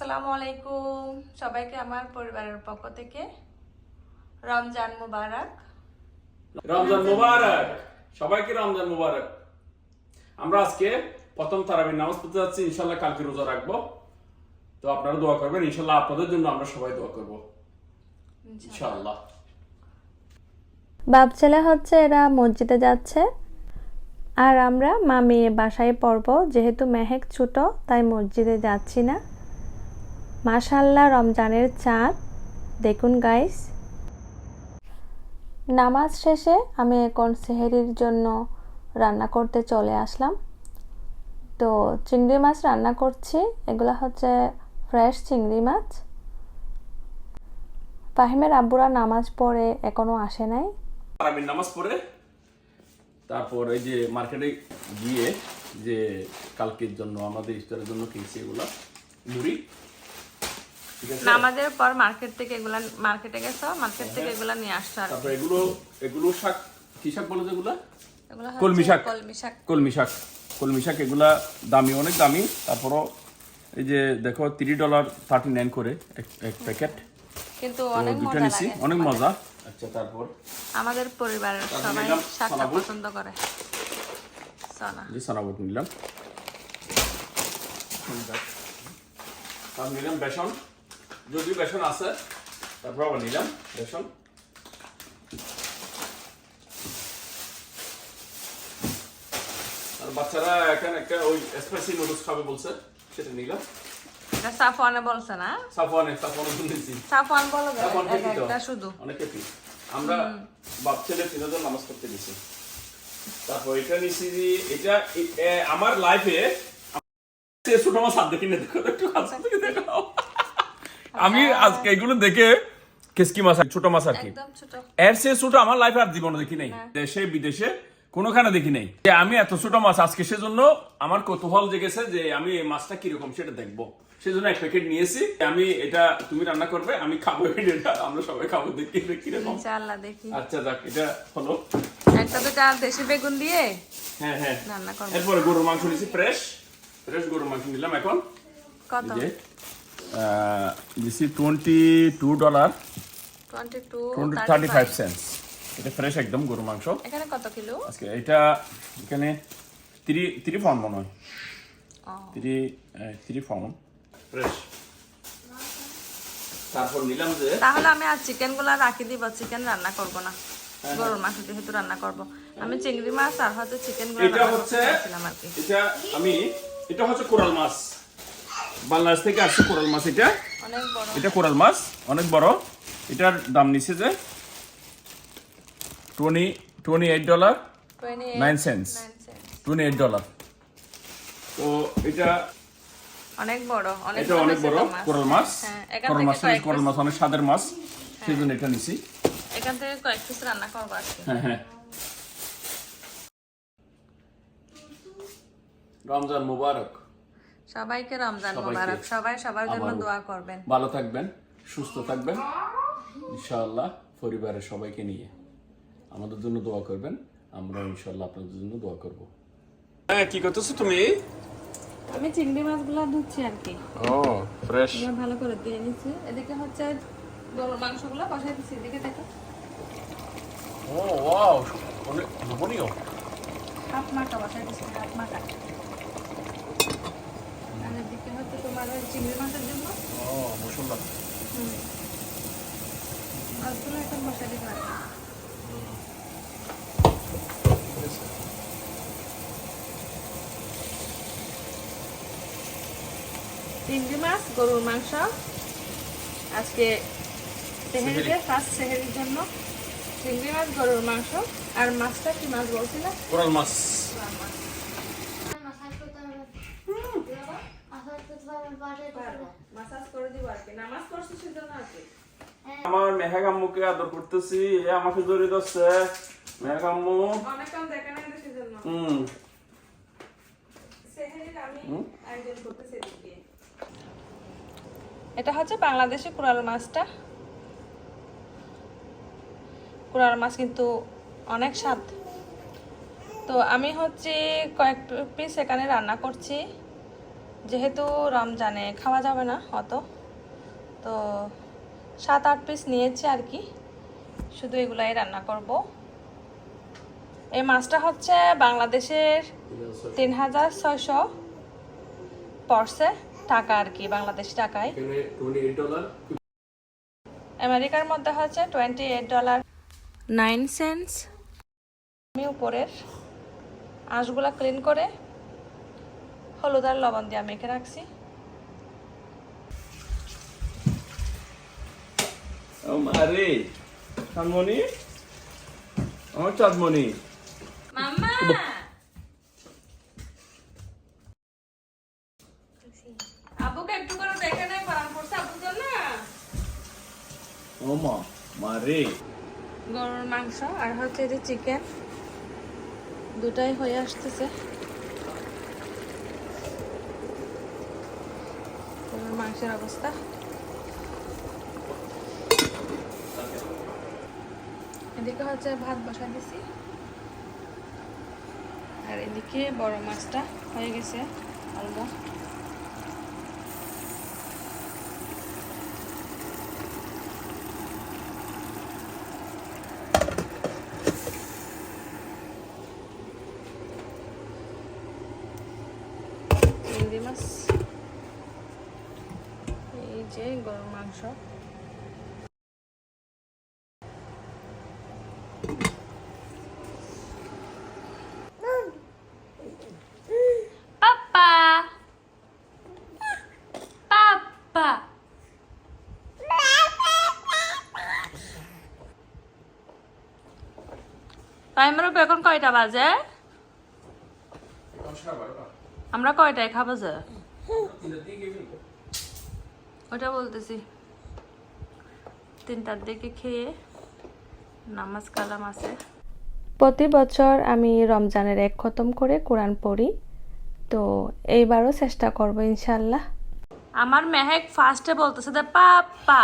আসসালামু আলাইকুম। সবাইকে আমার পরিবারের পক্ষ থেকে রমজান মুবারক। রমজান মুবারক। সবাইকে রমজান মুবারক। আমরা আজকে প্রথম তারাবির নামাজ পড়তে যাচ্ছি। ইনশাল্লাহ কালকে রোজা রাখব। তো আপনারা দোয়া করবেন। ইনশাল্লাহ আপনাদের জন্য আমরা সবাই দোয়া করব। ইনশাআল্লাহ। বাপ ছেলে হচ্ছে এরা মসজিদে যাচ্ছে। আর আমরা মা মেয়ে বাসায় পড়ব। যেহেতু মেহেক ছোট তাই মসজিদে যাচ্ছি না। মাশাল্লাহ রমজানের চাঁদ। দেখুন গাইস নামাজ শেষে আমি এখন সেহেরির জন্য রান্না করতে চলে আসলাম। তো চিংড়ি মাছ রান্না করছি। এগুলো হচ্ছে ফ্রেশ চিংড়ি মাছ। ফাহিমের আব্বুরা নামাজ পড়ে, এখনও আসে নাই। তারাবির নামাজ পড়ে, তারপর এই যে মার্কেটে গিয়ে যে কালকের জন্য, আমাদের ইফতারের জন্য কিনছি এগুলা। মুড়ি। নামাজের পর মার্কেট থেকে এগুলা মার্কেটে গেছো মার্কেট থেকে এগুলা নিয়ে আসছো আর তারপর এগুলো এগুলো শাক কি শাক বলে যেগুলা এগুলা? কলমি শাক। কলমি শাক। কলমি শাক। কলমি শাক এগুলা দামি অনেক দামি। তারপরও এই যে দেখো থ্রি ডলার থার্টি নাইন করে এক- প্যাকেট কিন্তু অনেক দুটো মজা নিছি লাগে। অনেক মজা। আচ্ছা তারপর? আমাদের পরিবারের সবাই শাকটা পছন্দ করে। সোনা। যে সানাবুট নিলাম। তারপর নিলাম বেসন। যদিও বেসন আছে তারপর আবার নিলাম বেসন। আর বাচ্চারা এখানে একটা ওই স্পাইসি নুডলস খাবে বলছে সেটা নিলাম। এটা সাফওয়ানে বলছে না? সাফওয়ানে সাফওয়ানে নিয়েছি সাফওয়ান বলো গে, সাফওয়ান এক খেপি তো? একটা শুধু। অনেক খেপি আমরা বাপ ছেলে তিনজন নামাজ পড়তে গেছি। তারপর এটা নিছি যে এটা আমার লাইফে ছোট মাছ হাত দেখি না দেখো একটু হাত দেখাও আমি আজকে এগুলো দেখে কেসকি মাছ আর ছোট মাছ আর কি। এর সে ছোট আমার লাইফে আর জীবনে দেখি নাই। দেশে বিদেশে কোনোখানে দেখি নাই। যে আমি এত ছোট মাছ আজকে সেজন্য আমার কৌতূহল জেগেছে যে আমি এই মাছটা কীরকম সেটা দেখব। সেজন্য এক প্যাকেট নিয়েছি। আমি এটা তুমি রান্না করবে আমি খাব এটা আমরা সবাই খাব দেখি কীরকম ইনশাআল্লাহ দেখি। আচ্ছা যাক এটা হলো। একটা দুটা দেশি বেগুন দিয়ে হ্যাঁ হ্যাঁ। রান্না করব। এরপরে গরুর মাংস নিয়েছি ফ্রেশ ফ্রেশ গরুর মাংস নিলাম এখন। কত? দিছি twenty two dollar twenty thirty five cents এটা ফ্রেশ একদম গরুর মাংস। এখানে কত কিলো? আজকে এটা এখানে থ্রি থ্রি পাউন্ড মনে হয়। থ্রি থ্রি পাউন্ড ফ্রেশ তারপর নিলাম যে তাহলে আমি আর চিকেনগুলা রাখি দিব। চিকেন রান্না করব না। হ্যাঁ, গরুর মাংস যেহেতু রান্না করব। আমি চিংড়ি মাছ আর হয়তো চিকেনগুলো এটা হচ্ছে এটা আমি এটা হচ্ছে কোরাল মাছ। বাংলাদেশ থেকে আসছে কোরাল মাছ এটা। এটা কোরাল মাছ অনেক বড়। এটার দাম নিচ্ছে যে twenty twenty eight dollar nine cents. cents। Twenty eight dollar. তো এটা অনেক বড় অনেক এটা অনেক বড় কোরাল মাছ। হ্যাঁ, কোরাল মাছ কোরাল মাছ অনেক স্বাদের মাছ। সেই জন্য এটা নিছি। এখান থেকে কয়েক পিস রান্না করব আর হ্যাঁ হ্যাঁ। রমজান মুবারক। সবাইকে রমজান মোবারক। সবাই সবার জন্য দোয়া করবেন। ভালো থাকবেন সুস্থ থাকবেন। ইনশাআল্লাহ পরিবারের সবাইকে নিয়ে আমাদের জন্য দোয়া করবেন। আমরা ইনশাআল্লাহ আপনাদের জন্য দোয়া করব। হ্যাঁ কি করতেছো তুমি? আমি চিংড়ি মাছগুলো ধুচ্ছি আর কি। ও ফ্রেশ ভালো করে দিয়ে নিচ্ছি। এদিকে হচ্ছে গরুর মাংসগুলো বসাই দিচ্ছি এদিকে দেখো। ও ওয়াও অনেক লোভনীয়। হাফ মাটা বসাই হাফ মাটা আর ওই চিংড়ি মাছের জন্য। ও মশলা। মাছ গরুর মাংস। আজকে সেহেরিতে ফার্স্ট সেহেরির জন্য। চিংড়ি মাছ গরুর মাংস। আর মাছটা কি মাছ বলছিলাম কোরাল মাছ মাসাজ করতে হবে মাসাজ করতে হবে বাসায় করতে হবে মাসাজ করে দিব আর কি নামাজ পড়ছি সেজন্য আর কি আমার মেহেক আম্মুকে আদর করতেছি। এ আমাকে জড়িয়ে ধরছে। মেহেক আম্মু। অনেকক্ষণ দেখে নাই তো সেজন্য। হুম। সেহেরির আমি আয়োজন করতেছি এটা হচ্ছে বাংলাদেশি কুড়াল মাছটা। কুড়াল মাছ কিন্তু অনেক স্বাদ। তো আমি হচ্ছে কয়েক পিস এখানে রান্না করছি। যেহেতু রমজানে খাওয়া যাবে না অত তো সাত আট পিস নিয়েছি আর কি। শুধু এগুলাই রান্না করব। এই মাছটা হচ্ছে বাংলাদেশের তিন হাজার ছয়শো পড়ছে টাকা আর কি বাংলাদেশি টাকায়। আমেরিকার মধ্যে হচ্ছে twenty eight dollar nine cents আমি উপরের আঁশগুলা ক্লিন করে হলুদ আর লবণ দিয়ে মেখে রাখছি। ও চাঁদমণি? আমার চাঁদমণি। আবুকে একটু করে দেখে নেই করান করছে আবুর জন্য ও মা মারে গরুর মাংস আর হচ্ছে যে চিকেন দুটাই হয়ে আসতেছে গরুর মাংসের অবস্থা। এদিকে হচ্ছে ভাত বসা দিছি। আর এদিকে বড় মাছটা হয়ে গেছে অলমোস্ট চিংড়ি মাছ এই যে গরুর মাংস টাইমের উপর এখন কয়টা বাজে? আমরা কয়টায় খাব যে? ওটা বলতেছি। তিনটার দিকে খেয়ে নামাজ কালাম আছে। প্রতি বছর আমি রমজানের এক খতম করে কোরআন পড়ি তো এইবারও চেষ্টা করব ইনশাল্লাহ আমার মেহেক ফার্স্টে বলতেছে যে পাপা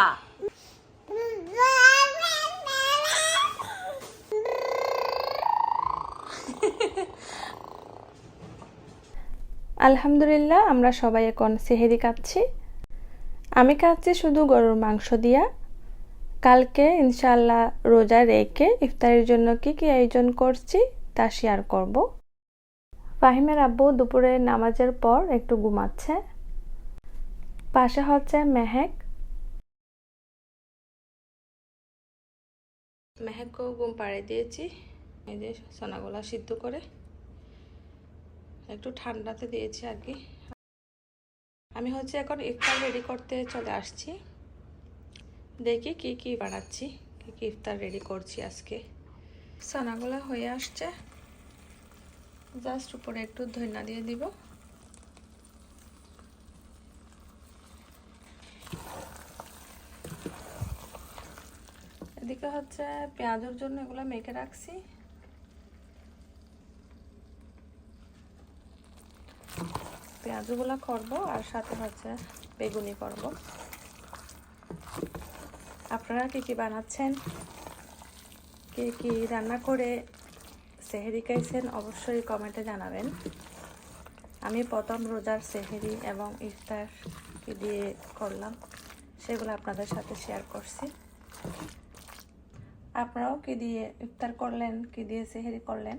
আলহামদুলিল্লাহ আমরা সবাই এখন সেহেরি খাচ্ছি। আমি খাচ্ছি শুধু গরুর মাংস দিয়া। কালকে ইনশাল্লাহ রোজা রেখে ইফতারের জন্য কি কি আয়োজন করছি তা শেয়ার করব। ফাহিমের আব্বু দুপুরে নামাজের পর একটু ঘুমাচ্ছে। পাশে হচ্ছে মেহেক। মেহেককেও ঘুম পাড়ে দিয়েছি। এই যে সোনাগুলা সিদ্ধ করে একটু ঠান্ডাতে দিয়েছি আর কি। আমি হচ্ছে এখন ইফতার রেডি করতে চলে আসছি। দেখি কি কি বানাচ্ছি, কি কি ইফতার রেডি করছি আজকে। ছানাগুলো হয়ে আসছে। জাস্ট উপরে একটু ধনিয়া দিয়ে দিব। এদিকে হচ্ছে পেঁয়াজের জন্য এগুলো মেখে রাখছি। পেঁয়াজগুলো করব আর সাথে হচ্ছে বেগুনি করব। আপনারা কী কী বানাচ্ছেন? কি কি রান্না করে সেহেরি খাইছেন অবশ্যই কমেন্টে জানাবেন। আমি প্রথম রোজার সেহেরি এবং ইফতার কি দিয়ে করলাম সেগুলো আপনাদের সাথে শেয়ার করছি। আপনারাও কি দিয়ে ইফতার করলেন, কি দিয়ে সেহেরি করলেন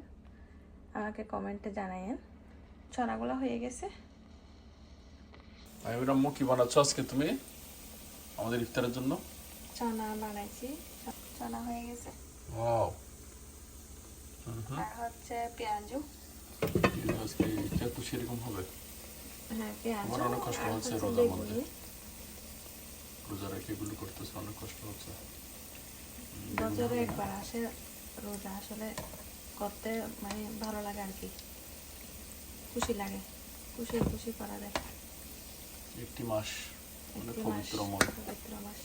আমাকে কমেন্টে জানাইয়েন। ছনাগুলো হয়ে গেছে। আমি আম্মু, কি বানাচ্ছ আজকে তুমি আমাদের ইফতারের জন্য? চনা বানাইছি। চনা হয়ে গেছে। ওয়াও। আর হচ্ছে পেঁয়াজু। আজকে এটা সেরকম হবে? হ্যাঁ পেঁয়াজু আমার অনেক কষ্ট হচ্ছে হচ্ছে রোজার মধ্যে। রোজা রেখে এগুলো করতেছে অনেক কষ্ট হচ্ছে। বছরে একবার আসে রোজা আসলে করতে মানে ভালো লাগে আর কি। খুশি লাগে খুশি খুশি করা যায়। একটি মাস মাস, পবিত্র মাস।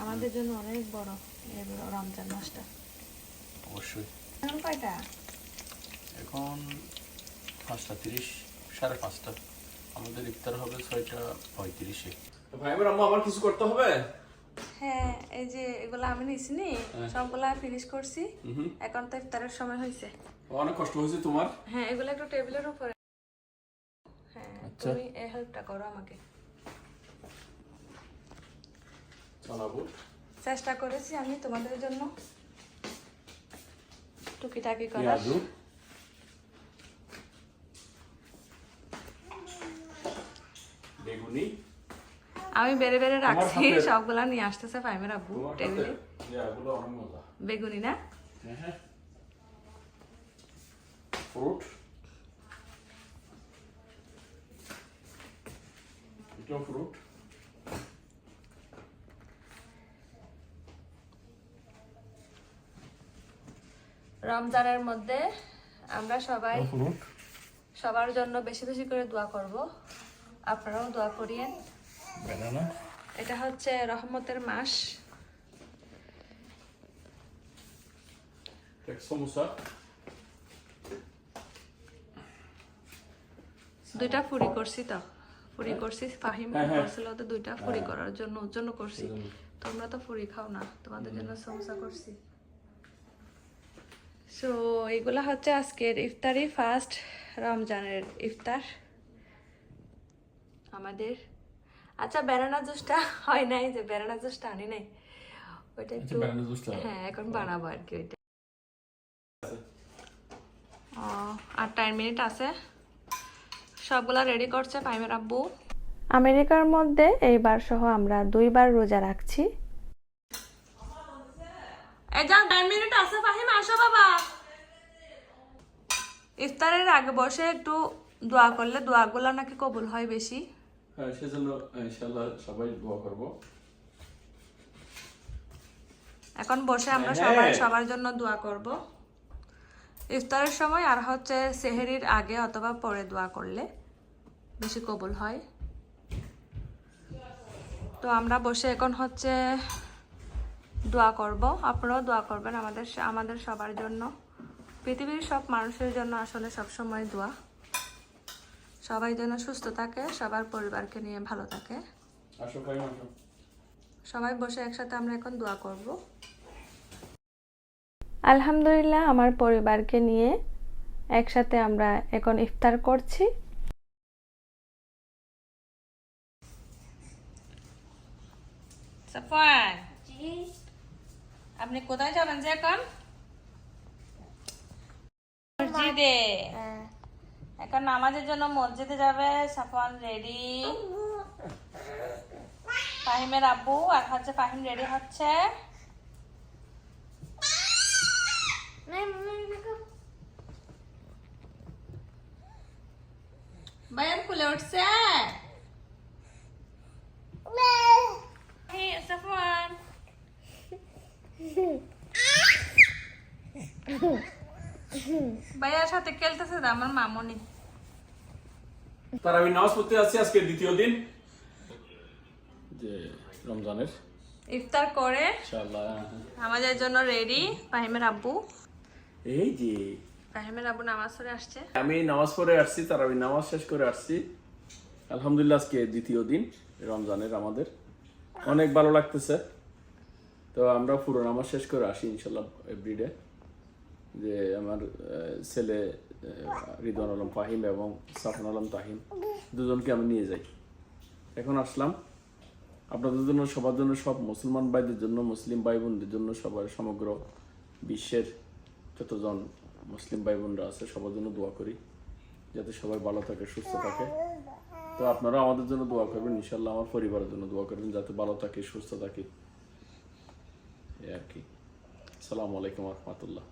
আমাদের জন্য অনেক বড় এই রমজান মাসটা। অবশ্যই। এখন কয়টা? এখন পাঁচটা তিরিশ সাড়ে পাঁচটা। আমাদের ইফতার হবে ছয়টা পঁয়ত্রিশে। ভাই আমার আম্মু আমার কিছু করতে হবে? হ্যাঁ এই যে এগুলো আমি নিছি নি সবগুলা ফিনিশ করছি। এখন তো ইফতারের সময় হয়েছে অনেক কষ্ট হয়েছে তোমার? হ্যাঁ এগুলো একটু টেবিলের উপরে। হ্যাঁ তুমি এই হেল্পটা করো আমাকে। চানা বুট চেষ্টা করেছি আমি তোমাদের জন্য। টুকিটাকি করার। বেগুনি। আমি বেড়ে বেড়ে রাখছি সবগুলা নিয়ে আসতেছে ফাইমের আব্বু টেবিলে বেগুনি না? হ্যাঁ ফ্রুট। ফ্রুট। রমজানের মধ্যে আমরা সবাই সবার জন্য বেশি বেশি করে দোয়া করব। আপনারাও দোয়া করিয়েন। এটা হচ্ছে রহমতের মাস। দুইটা ফুরি করছি তো। ফুরি করছি ফাহিম হ্যাঁ, হ্যাঁ। করছিল তো দুইটা ফুরি করার জন্য ওর জন্য করছি। তোমরা তো ফুরি খাও না তোমাদের জন্য সমস্যা করছি। সো এগুলা হচ্ছে আজকের ইফতারি ফার্স্ট রমজানের ইফতার। আমাদের আচ্ছা বেনানা জুসটা হয় নাই যে বেনানা জুসটা আনি নাই। ওইটা একটু টা- হ্যাঁ। এখন বানাবো আর কি ওইটা। ও, আর টাইম মিনিট আছে। সবগুলা রেডি করছে পাইমের আব্বু। আমেরিকার মধ্যে এইবার সহ আমরা দুইবার রোজা রাখছি। এই যাও মিনিট আছে ফাহিম আসো বাবা। ইফতারের আগে বসে একটু দোয়া করলে দোয়াগুলো নাকি কবুল হয় বেশি। হ্যাঁ সেজন্য ইনশাল্লাহ সবাই দোয়া করব। এখন বসে আমরা হ্যাঁ। সবাই সবার জন্য দোয়া করব। ইফতারের সময় আর হচ্ছে সেহেরির আগে অথবা পরে দোয়া করলে বেশি কবুল হয়। তো আমরা বসে এখন হচ্ছে দোয়া করব। আপনারাও দোয়া করবেন আমাদের আমাদের সবার জন্য। পৃথিবীর সব মানুষের জন্য আসলে সব সময় দোয়া। সবাই যেন সুস্থ থাকে সবার পরিবারকে নিয়ে ভালো থাকে। আসো ভাই আসো। সবাই বসে একসাথে আমরা এখন দোয়া করব। আলহামদুলিল্লাহ আমার পরিবারকে নিয়ে একসাথে আমরা এখন ইফতার করছি। সাফান আপনি কোথায় যাবেন যে এখন? মসজিদে। হ্যাঁ। এখন নামাজের জন্য মসজিদে যাবে সাফান রেডি। ফাহিমের আব্বু আর হচ্ছে ফাহিম রেডি হচ্ছে। দেখো বায়ান খুলে উঠছে হে, সাফওয়ান ভাইয়ার সাথে খেলতেছে তো আমার মামনি। তার আমি নামাজ পড়তে যাচ্ছি আজকে দ্বিতীয় দিন। যে রমজানের। ইফতার করে। ইনশাআল্লাহ। আমাদের জন্য রেডি ফাহিমের আব্বু। এই যে। ফাহিমের আব্বু নামাজ পড়ে আসছে। আমি নামাজ পড়ে আসছি তার আমি নামাজ শেষ করে আসছি। আলহামদুলিল্লাহ আজকে দ্বিতীয় দিন রমজানের আমাদের। অনেক ভালো লাগতেছে। তো আমরা পুরো নামাজ শেষ করে আসি ইনশাল্লাহ এভরিডে যে আমার ছেলে রিদওয়ান আলম ফাহিম এবং সাফন আলম তাহিম দুজনকে আমি নিয়ে যাই। এখন আসলাম। আপনাদের জন্য, সবার জন্য সব মুসলমান ভাইদের জন্য, মুসলিম ভাই বোনদের জন্য সবার সমগ্র বিশ্বের যতজন মুসলিম ভাই বোনরা আছে, সবার জন্য দোয়া করি, যাতে সবাই ভালো থাকে, সুস্থ থাকে। তো আপনারা আমাদের জন্য দোয়া করবেন ইনশাল্লাহ আমার পরিবারের জন্য দোয়া করবেন, যাতে ভালো থাকে, সুস্থ থাকে। এই আর কি। আসসালামু আলাইকুম রহমতুল্লাহ।